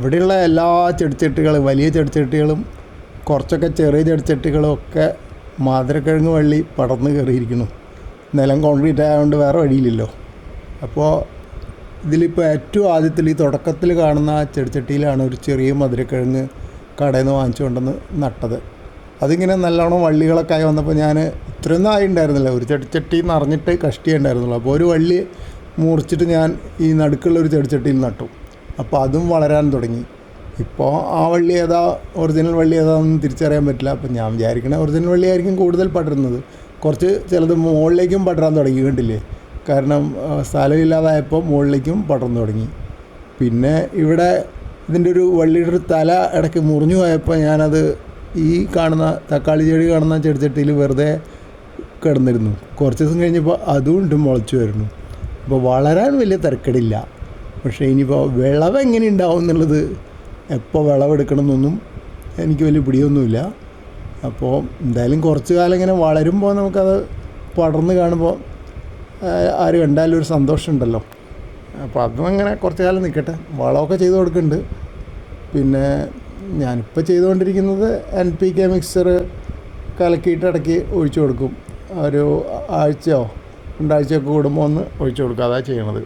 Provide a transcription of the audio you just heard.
ഇവിടെയുള്ള എല്ലാ ചെടിച്ചട്ടികളും വലിയ ചെടിച്ചട്ടികളും കുറച്ചൊക്കെ ചെറിയ ചെടിച്ചട്ടികളും ഒക്കെ മാതിരക്കിഴങ്ങ് വള്ളി പടർന്ന് കയറിയിരിക്കുന്നു. നിലം കോൺക്രീറ്റ് ആയതുകൊണ്ട് വേറെ വഴിയില്ലല്ലോ. അപ്പോൾ ഇതിലിപ്പോൾ ഏറ്റവും ആദ്യത്തിൽ ഈ തുടക്കത്തിൽ കാണുന്ന ചെടിച്ചട്ടിയിലാണ് ഒരു ചെറിയ മധുരക്കിഴങ്ങ് കടയിൽ നിന്ന് വാങ്ങിച്ചു കൊണ്ടുവന്ന് നട്ടത്. അതിങ്ങനെ നല്ലോണം വള്ളികളൊക്കെ ആയി വന്നപ്പോൾ ഞാൻ ഇത്രയൊന്നും ആയി ഉണ്ടായിരുന്നില്ല ഒരു ചെടിച്ചട്ടി നിറഞ്ഞിട്ട് കഷ്ടിയേ ഉണ്ടായിരുന്നുള്ളൂ. അപ്പോൾ ഒരു വള്ളി മുറിച്ചിട്ട് ഞാൻ ഈ നടുക്കുള്ള ഒരു ചെടിച്ചട്ടിയിൽ നട്ടു. അപ്പോൾ അതും വളരാൻ തുടങ്ങി. ഇപ്പോൾ ആ വള്ളി ഏതാ ഒറിജിനൽ വള്ളി ഏതാണെന്ന് തിരിച്ചറിയാൻ പറ്റില്ല. അപ്പോൾ ഞാൻ വിചാരിക്കണ ഒറിജിനൽ വള്ളിയായിരിക്കും കൂടുതൽ പടരുന്നത്. കുറച്ച് ചിലത് മുകളിലേക്കും പടരാൻ തുടങ്ങി കണ്ടില്ലേ? കാരണം സ്ഥലമില്ലാതായപ്പോൾ മുകളിലേക്കും പടർന്നു തുടങ്ങി. പിന്നെ ഇവിടെ ഇതിന്റെ ഒരു വള്ളിയുടെ ഒരു തല ഇടയ്ക്ക് മുറിഞ്ഞു പോയപ്പോൾ ഞാനത് ഈ കാണുന്ന തക്കാളി ചെടി കാണുന്ന ചെടിച്ചട്ടിയിൽ വെറുതെ കിടന്നിരുന്നു. കുറച്ച് ദിവസം കഴിഞ്ഞപ്പോൾ അതും ഉണ്ട് മുളച്ചു വരുന്നു. അപ്പോൾ വളരാൻ വലിയ തിരക്കടില്ല. പക്ഷേ ഇനിയിപ്പോൾ വിളവ് എങ്ങനെ ഉണ്ടാവും എന്നുള്ളത് എപ്പോൾ വിളവെടുക്കണമെന്നൊന്നും എനിക്ക് വലിയ പിടിയൊന്നുമില്ല. അപ്പോൾ എന്തായാലും കുറച്ച് കാലം ഇങ്ങനെ വളരുമ്പോൾ നമുക്കത് പടർന്ന് കാണുമ്പോൾ ആര് കണ്ടാലും ഒരു സന്തോഷമുണ്ടല്ലോ. അപ്പോൾ അതും അങ്ങനെ കുറച്ച് കാലം നിൽക്കട്ടെ. വളമൊക്കെ ചെയ്ത് കൊടുക്കുന്നുണ്ട്. പിന്നെ ഞാനിപ്പോൾ ചെയ്തുകൊണ്ടിരിക്കുന്നത് എൻ പി കെ മിക്സർ കലക്കിയിട്ട് ഇടയ്ക്ക് ഒഴിച്ചു കൊടുക്കും. ഒരു ആഴ്ചയോ രണ്ടാഴ്ചയൊക്കെ കൂടുമ്പോൾ ഒന്ന് ഒഴിച്ചു കൊടുക്കുക അതാണ് ചെയ്യണത്.